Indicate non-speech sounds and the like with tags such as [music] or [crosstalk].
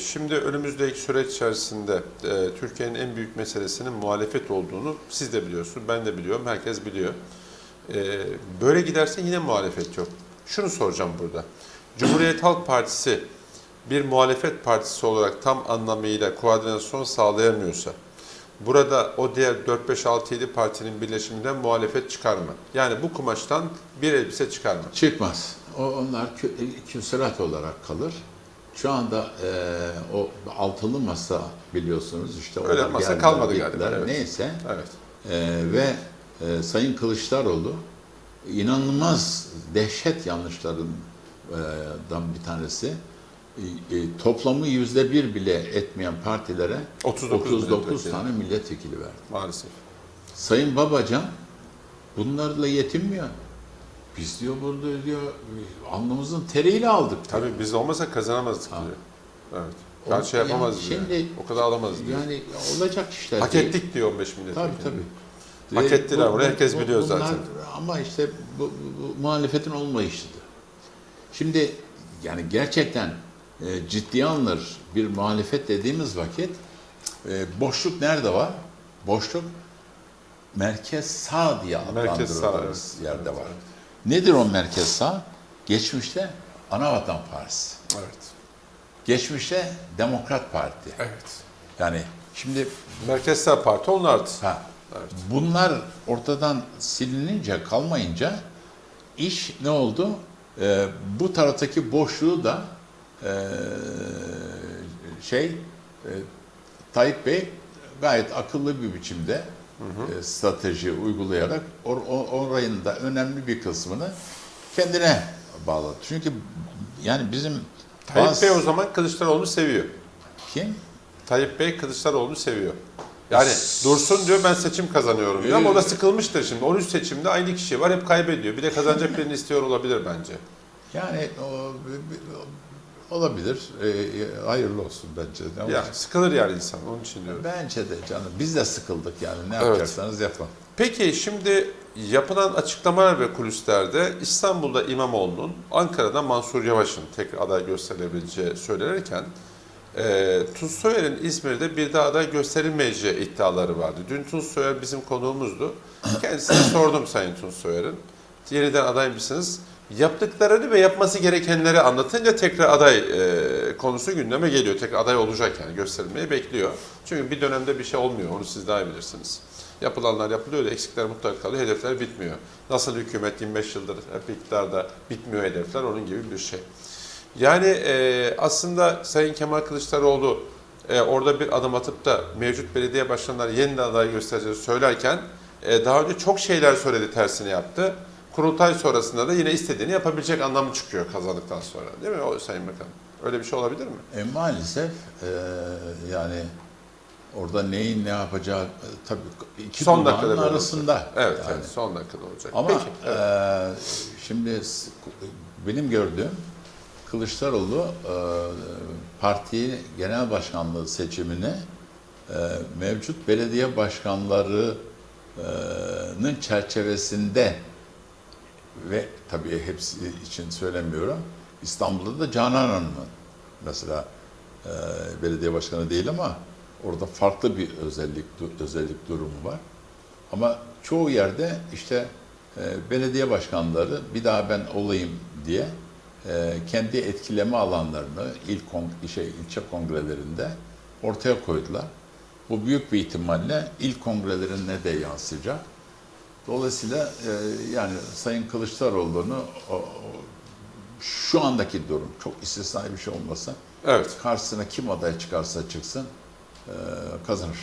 şimdi önümüzdeki süreç içerisinde e, Türkiye'nin en büyük meselesinin muhalefet olduğunu siz de biliyorsunuz, ben de biliyorum, herkes biliyor. E, böyle giderse yine muhalefet yok. Şunu soracağım burada. Cumhuriyet Halk Partisi bir muhalefet partisi olarak tam anlamıyla koordinasyon sağlayamıyorsa, burada o diğer 4-5-6-7 partinin birleşiminden muhalefet çıkar mı? Yani bu kumaştan bir elbise çıkar mı? Çıkmaz. O, onlar kü- küsurat olarak kalır. Şu anda e, o altılı masa biliyorsunuz işte Öyle masa geldiler, kalmadı gittiler. galiba, evet. Neyse Evet. e, ve e, Sayın Kılıçdaroğlu inanılmaz dehşet yanlışlarından bir tanesi e, e, toplamı yüzde bir bile etmeyen partilere 39 39 milletvekili. tane milletvekili verdi. Maalesef. Sayın Babacan bunlarla yetinmiyor. Biz diyor burada diyor alnımızın teriyle aldık. Tabii biz olmasa kazanamazdık Ha. diyor. Evet. O- Karşı yapamaz yani diyor. şimdi- O kadar alamaz diyor. Yani olacak işler Hak değil. ettik diyor 15 milletvekili. Tabii tabii. Hak Ve ettiler, bunu herkes biliyor bunlar- zaten. Ama işte bu, bu- muhalefetin olmayışıdır. Şimdi yani gerçekten e, ciddiye alınır bir muhalefet dediğimiz vakit e, boşluk nerede var? Boşluk merkez sağ diye evet. yerde var. evet. Nedir o merkez sağ? Geçmişte Anavatan Partisi. Evet. Geçmişte Demokrat Parti. Evet. Yani şimdi Merkez Sağ Parti onlardı. ha, Evet. bunlar ortadan silinince, kalmayınca iş ne oldu? Ee, bu taraftaki boşluğu da ee, şey e, Tayyip Bey gayet akıllı bir biçimde e, strateji uygulayarak or, or, orayın da önemli bir kısmını kendine bağladı. Çünkü yani bizim Tayyip bazı- Bey o zaman Kılıçdaroğlu'nu seviyor. kim? Tayyip Bey Kılıçdaroğlu'nu seviyor. Yani dursun diyor ben seçim kazanıyorum diyor ama o da sıkılmıştır şimdi. 13 seçimde aynı kişi var hep kaybediyor. Bir de kazanacak birini istiyor olabilir bence. Yani o, olabilir. Ee, hayırlı olsun bence. Ama Ya sıkılır yani insan onun için diyorum. Bence de canım. Biz de sıkıldık yani. Ne Evet. yapacaksanız yapın. Peki şimdi yapılan açıklamalar ve kulislerde İstanbul'da İmamoğlu'nun, Ankara'da Mansur Yavaş'ın tek aday gösterilebileceği söylenirken e, Tunç Soyer'in İzmir'de bir daha aday gösterilmeyeceği iddiaları vardı. Dün Tunç Soyer bizim konuğumuzdu. Kendisine [coughs] sordum Sayın Tunç Soyer'in. Yeniden aday mısınız? Yaptıklarını ve yapması gerekenleri anlatınca tekrar aday e, konusu gündeme geliyor. Tekrar aday olacak yani gösterilmeyi bekliyor. Çünkü bir dönemde bir şey olmuyor. Onu siz daha iyi bilirsiniz. Yapılanlar yapılıyor da eksikler mutlaka kalıyor. Hedefler bitmiyor. Nasıl hükümet 25 yıldır hep iktidarda bitmiyor hedefler onun gibi bir şey. Yani e, aslında Sayın Kemal Kılıçdaroğlu e, orada bir adım atıp da mevcut belediye başkanları yeniden aday göstereceğini söylerken e, daha önce çok şeyler söyledi tersini yaptı. Kurultay sonrasında da yine istediğini yapabilecek anlamı çıkıyor kazandıktan sonra. Değil mi o Sayın Bakan? Öyle bir şey olabilir mi? E, maalesef e, yani orada neyin ne yapacağı e, tabii iki Son böyle arasında. Evet, yani. evet son dakikada olacak. Ama Peki. evet. e, şimdi benim gördüğüm Kılıçdaroğlu e, parti genel başkanlığı seçimini e, mevcut belediye başkanlarının çerçevesinde ve tabii hepsi için söylemiyorum. İstanbul'da da Canan Hanım'ın mesela e, belediye başkanı değil ama orada farklı bir özellik özellik durumu var. Ama çoğu yerde işte e, belediye başkanları bir daha ben olayım diye e, kendi etkileme alanlarını ilk kon- şey, ilçe kongrelerinde ortaya koydular. Bu büyük bir ihtimalle ilk kongrelerine de yansıyacak. Dolayısıyla e, yani Sayın Kılıçdaroğlu'nu o- o- şu andaki durum çok istisnai bir şey olmasa Evet. karşısına kim aday çıkarsa çıksın e, kazanır.